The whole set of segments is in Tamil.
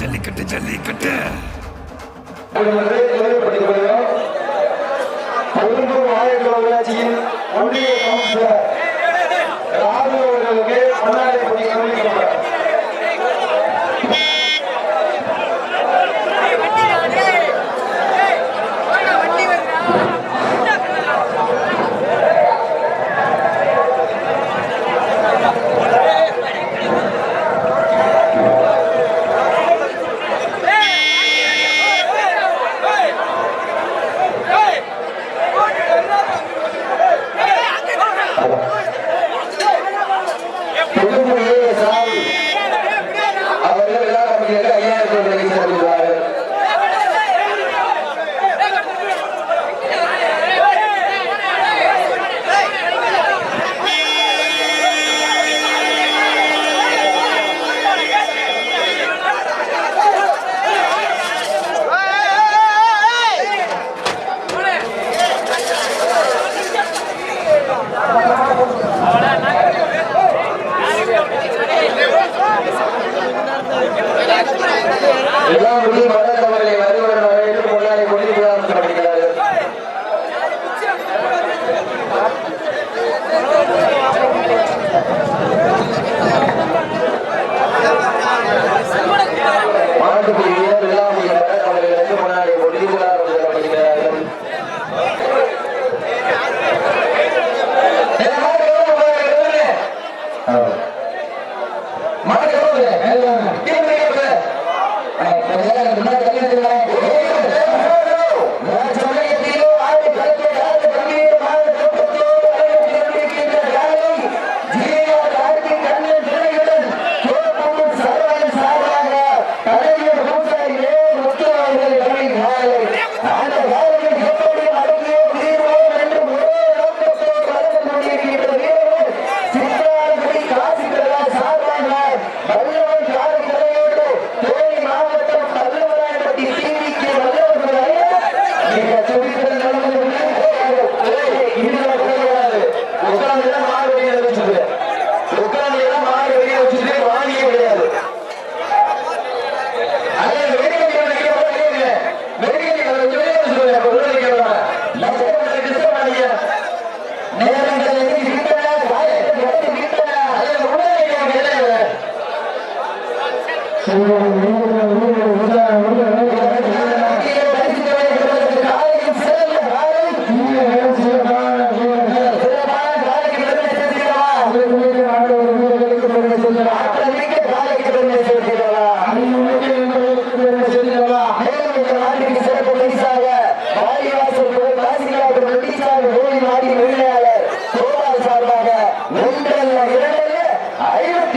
ஜல்லிக்கட்டு ஜல்லிக்கட்டு. ஆயிரம் ஊராட்சியில் ஒன்றிய கவுன்சிலர் எல்லா முடியும்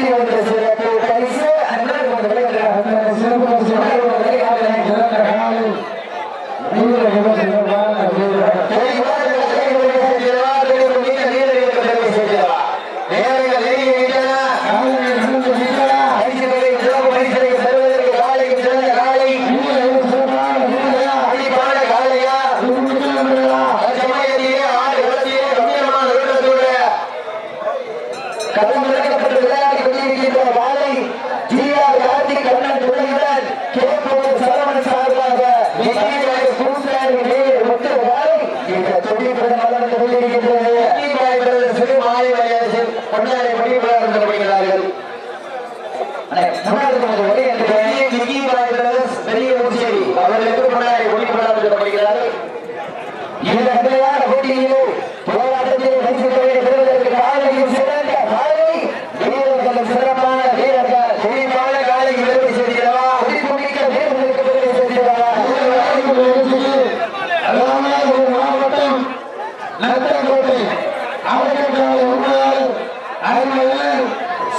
partido entre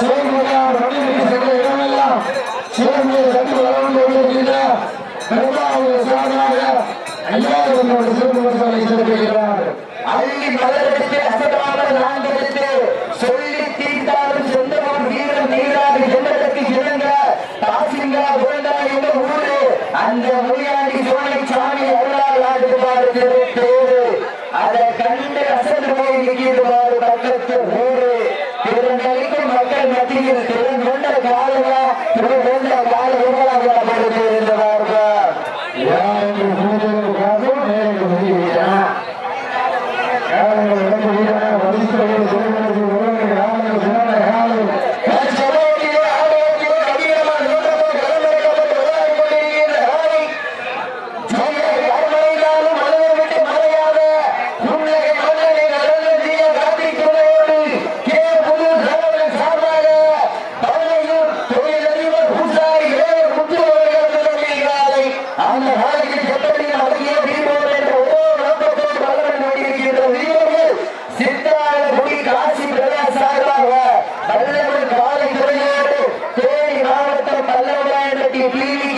சிவகுமார் வழிவிட்டு சென்ற இடமெல்லாம் சிவகுமார் கண்டு காரணங்கள் இடம்பெறுவதாக வருகின்ற হুগলি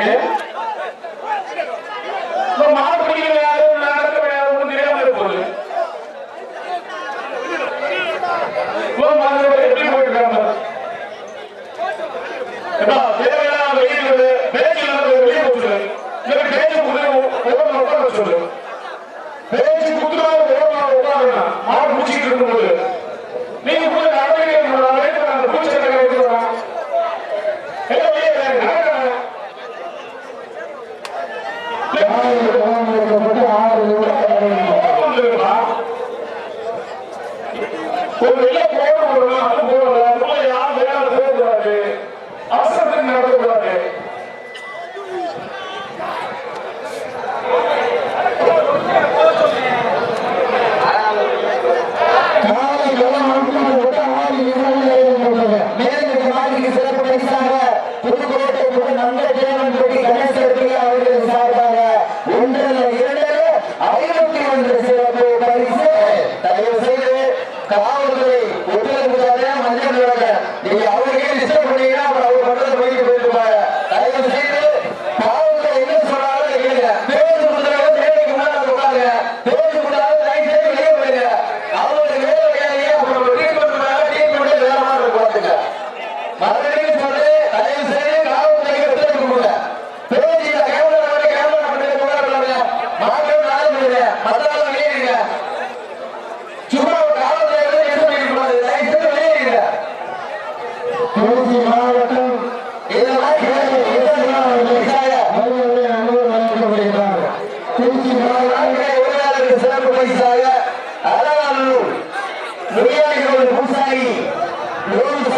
है। ஒரு நிலை போன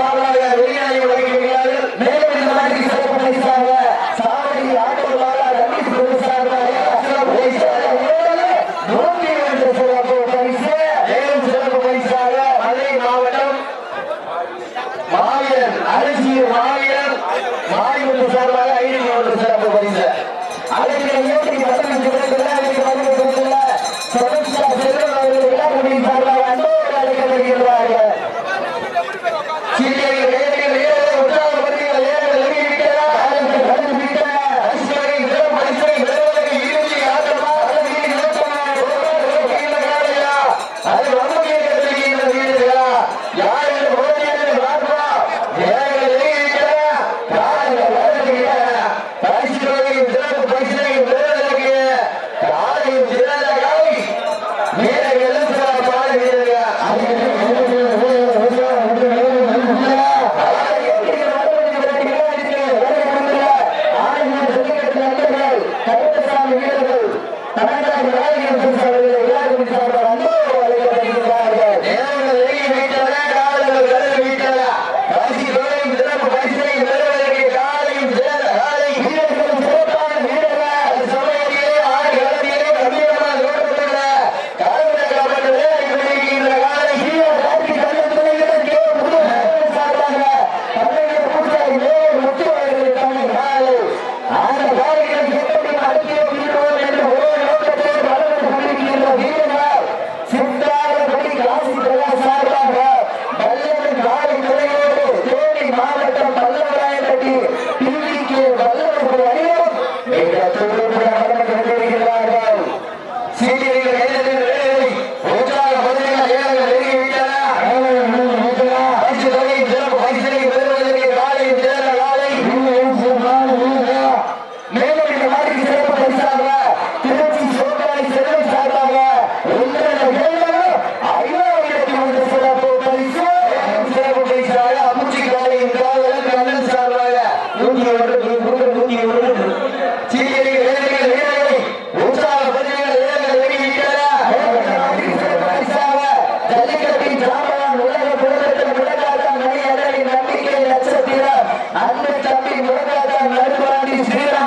சாதனையாக வெளியாகி வருகின்றார்கள் மேலும் இந்த மாதிரி சிறப்பு பரிசாக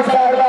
Vamos,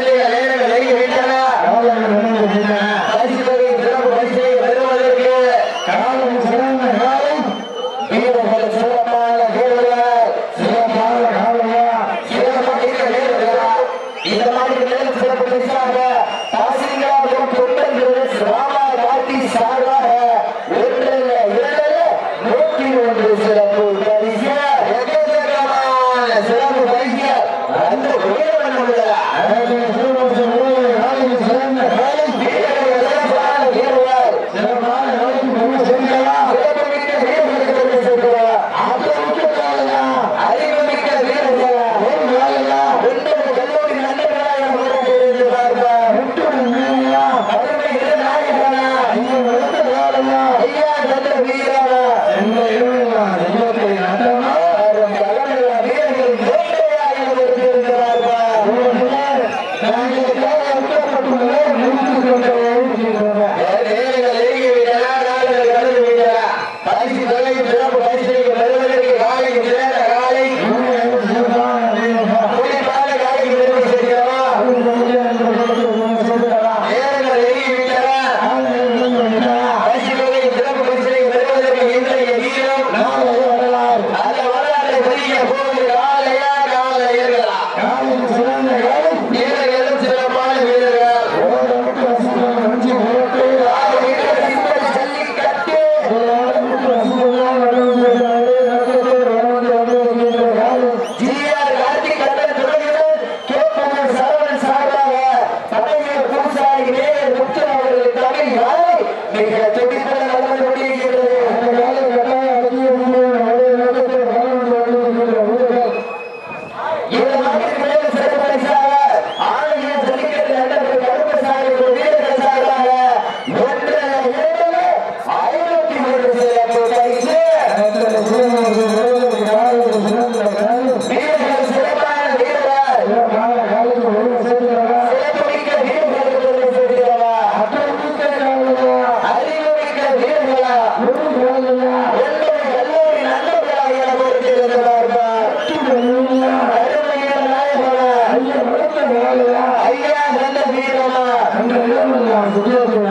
உற்சாக Así que